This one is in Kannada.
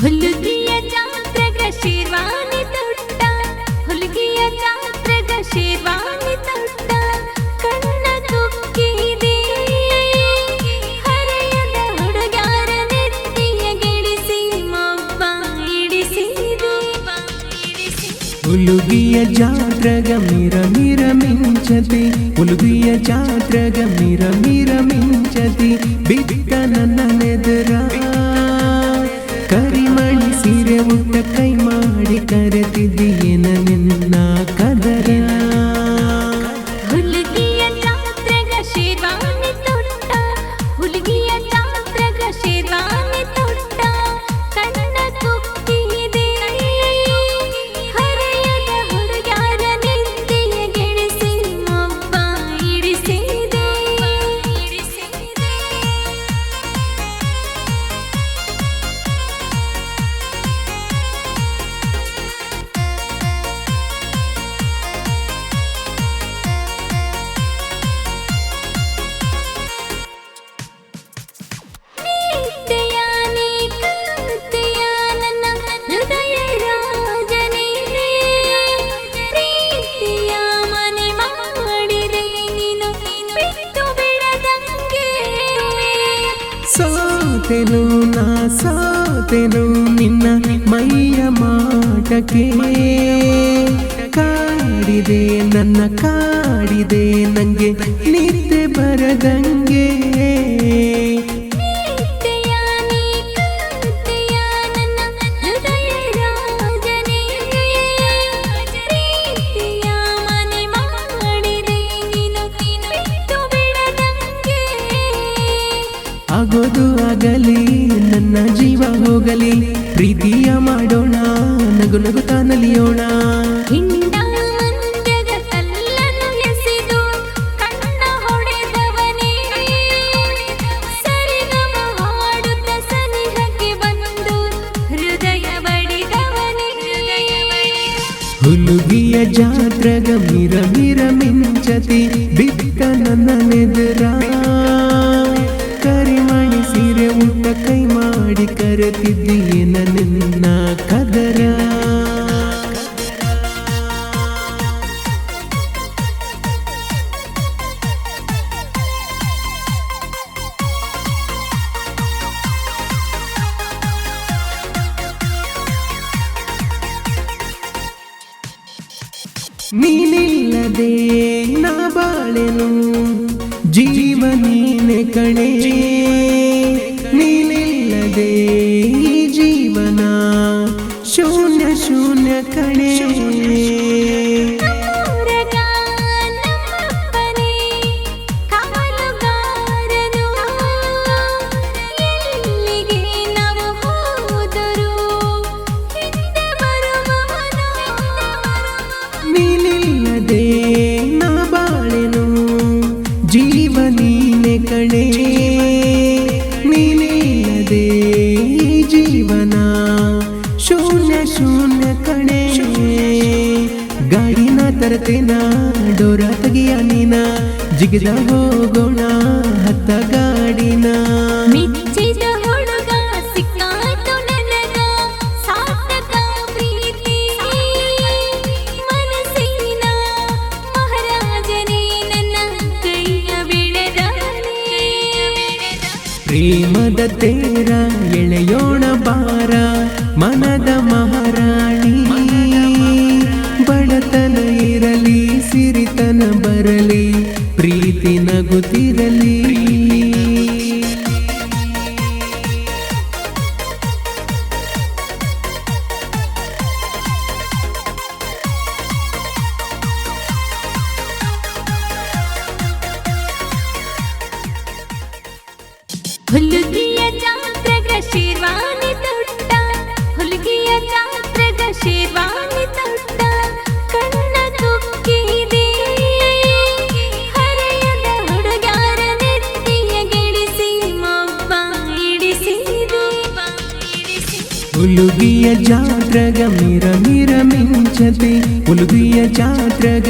ಹುಲುಗಿಯ ಜಾತ್ರೆಗ ಶೇರ್ವಾನಿ ತೊಟ್ಟ. ಹುಲುಗಿಯ ಮಿಂಚತಿ. ಉಲುಗಿಯ ಜಾತ್ರಗ ಮಿರ ಮಿರ ಮಿಂಚತಿ. ಬಿಟ್ಟ ನನ್ನ ಸೋತೆನು ನಾ ಸೋತೆನು ನಿನ್ನ ಮೈಯ ಮಾಟಕ್ಕೆ ಕಾಡಿದೆ ನನ್ನ ಕಾಡಿದೆ ನಂಗೆ ನಿದ್ದೆ ಬರದಂಗೆ. ಆಗೋದು ಆಗಲಿ ನನ್ನ ಜೀವ ಹೋಗಲಿ ಪ್ರೀತಿಯ ಮಾಡೋಣ ನಗು ನಗುತ್ತಾ ನಲಿಯೋಣ. ಹುಲುಗಿಯ ಜಾತ್ರಗ ಮಿರ ಮಿರ ಮಿಂಚತಿ ಬಿಟ್ಟ ನನ್ನ ನೆದರ. ಮಾಡಿ ಕರೆತಿದ್ದೀಯನ ನಿನ್ನ ಕದರ. ನೀನಿಲ್ಲದೆ ನಾ ಬಾಳೆನು ಜೀವ ಕಣೆ. ಬರುವವನು ನೀನಿಲ್ಲದೆ ನಾ ಬಾಳೆನು ಜೀವ ನೀನೆ ಕಣೆ. ತರತೇನ ಡೋರ ತೆಗಿಯ ನೀನ ಜಿಗಿದ ಹೋಗೋಣ ಹತ್ತ ಗಾಡಿನ. ಮಿಚ್ಚಿದ ಹುಡುಗ ಸಿಕ್ಕಾಯ್ತು ನನಗ ಸಾರ್ಥಕ ಪ್ರೀತಿ. ಮನಸ್ಸಿನ ಮಹಾರಾಜನೇ ನನ್ನ ಕೈಯ ಬಿಡದವನೇ ಪ್ರೇಮದ ತೇರ ಎಳೆಯೋಣ ಬಾರ ಮನದ ಮಹಾರಾಣಿ. ಸಿರಿತನ ಬರಲಿ ಪ್ರೀತಿ ನಗುತ್ತಿರಲಿ. ಹುಲುಗಿಯ ಜಾತ್ರೆಗ ಶಿರ್ವಾನಿ ಉಲುಗಿಯ ಜಾತ್ರಗ ಮಿರ ಮಿರ ಮಿಂಚತಿ ಉಲುಗಿಯ ಜಾತ್ರಗ